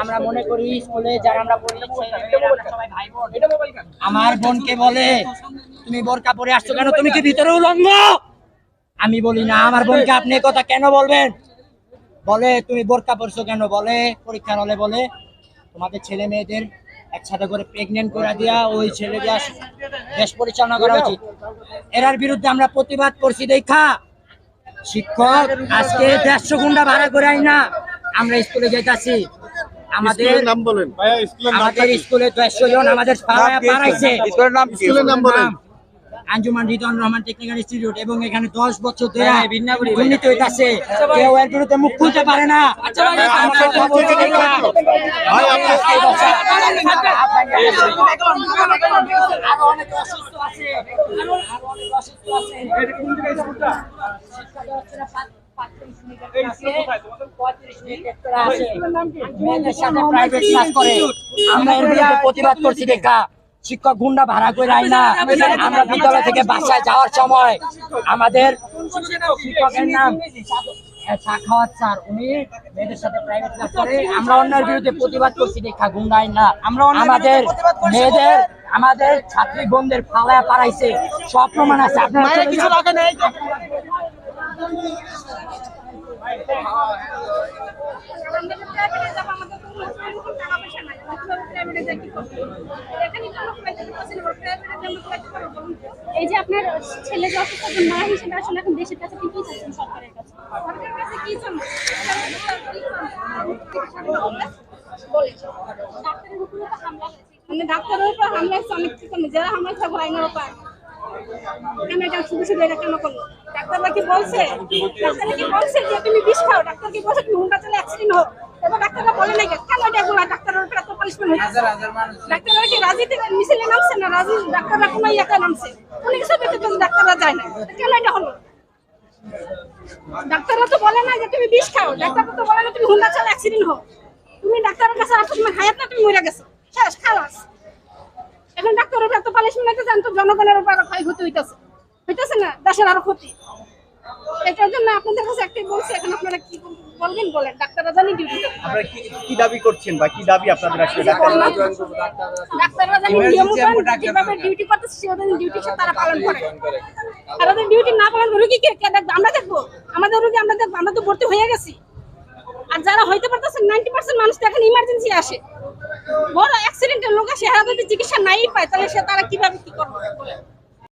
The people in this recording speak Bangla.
আমরা মনে করি স্কুলে যারা আমরা আমরা। আমার বোনকে বলে, তুমি বোরকা পরে আসছো কেন? তুমি কি ভিতরে উলঙ্গ? আমি বলি, না, আমার বোনকে আপনি কথা কেন বলবেন? বলে তুমি বোরকা পরছো কেন? বলে পরীক্ষার হলে বলে তোমাদের ছেলে মেয়েদের একসাথে করে প্রেগনেন্ট করে দিয়া ওই ছেলে দিয়া দেশ পরিচালনা করা উচিত। এরার বিরুদ্ধে আমরা প্রতিবাদ করছি দেখা। শিক্ষক আজকে দেড়শো গুন্ডা ভাড়া করে আই না। আমরা স্কুলে যাইতাছি। আমাদের নাম বলেন। আমাদের স্কুলে দেড়শো জন আমাদের পাড়ায় পাড়াইছে স্কুলের নাম? স্কুলের নাম বলেন। আঞ্জুমান রিদন রহমান টেকনিক্যাল ইনস্টিটিউট এবং এখানে দশ বছর ধরে দুর্নীতি হইতাছে কেউ এর বিরুদ্ধে মুখ খুলতে পারে না আমরা এর বিরুদ্ধে প্রতিবাদ করছি দেখা শিক্ষক গুন্ডা ভাড়া করে আই না আমরা বিদ্যালয় থেকে বাসায় যাওয়ার সময় আমাদের শিক্ষকের নাম স্যার উনি মেয়েদের সাথে প্রাইভেট ক্লাস করে আমরা অন্যের বিরুদ্ধে প্রতিবাদ করছি দেখা না আমরা আমাদের মেয়েদের আমাদের ছাত্রী বোনদের ফালায়া পাড়াইছে সব প্রমাণ আছে আপনারা কিছু লাগে নাই আমাদের এই যে আপনার ছেলে যে অসুস্থ মা হিসেবে আসলে এখন দেশের কাছে কি চাচ্ছেন সরকারের কাছে? কি চান? ডাক্তারের মানে উপর হামলা অনেক কিছু যারা হামলা থাকবে আইনের উপর কেন এটা শুধু শুধু এটা কেন করল? কি বলছে? ডাক্তাররা কি বলছে যে তুমি বিষ খাও? ডাক্তার কি বলছে তুমি হুন্ডা চলে অ্যাক্সিডেন্ট হোক এবার ডাক্তাররা বলে নাই কেন এটা এগুলো ডাক্তারের উপর এত পানিশমেন্ট হচ্ছে তুমি কাছে হায়াত গেছো। জনগণের উপর আরও ক্ষয়ক্ষতি হইতেছে। হইতেছে না? দেশের আরও ক্ষতি। এটার জন্য আপনাদের কাছে একটাই বলছি, এখন আপনারা কি বলবেন? বলেন ডাক্তাররা জানি ডিউটি আপনারা কি কি দাবি করছেন বা কি দাবি আপনাদের আসলে ডাক্তাররা ডাক্তাররা জানি নিয়ম যেভাবে ডিউটি করতেছে সেভাবে ডিউটি তারা পালন করে। ডিউটি না পালন করে রুগী কে কে দেখবে? আমরা দেখব। আমাদের রুগী আমরা দেখব। আমরা তো ভর্তি হয়ে গেছি। আর যারা হইতে পারতেছে নাইনটি পার্সেন্ট মানুষ তো এখন ইমার্জেন্সি আসে। বড় অ্যাক্সিডেন্টের লোক আসে হারা যদি চিকিৎসা নাই পায় তাহলে সে তারা কীভাবে কি করবে? বলেন?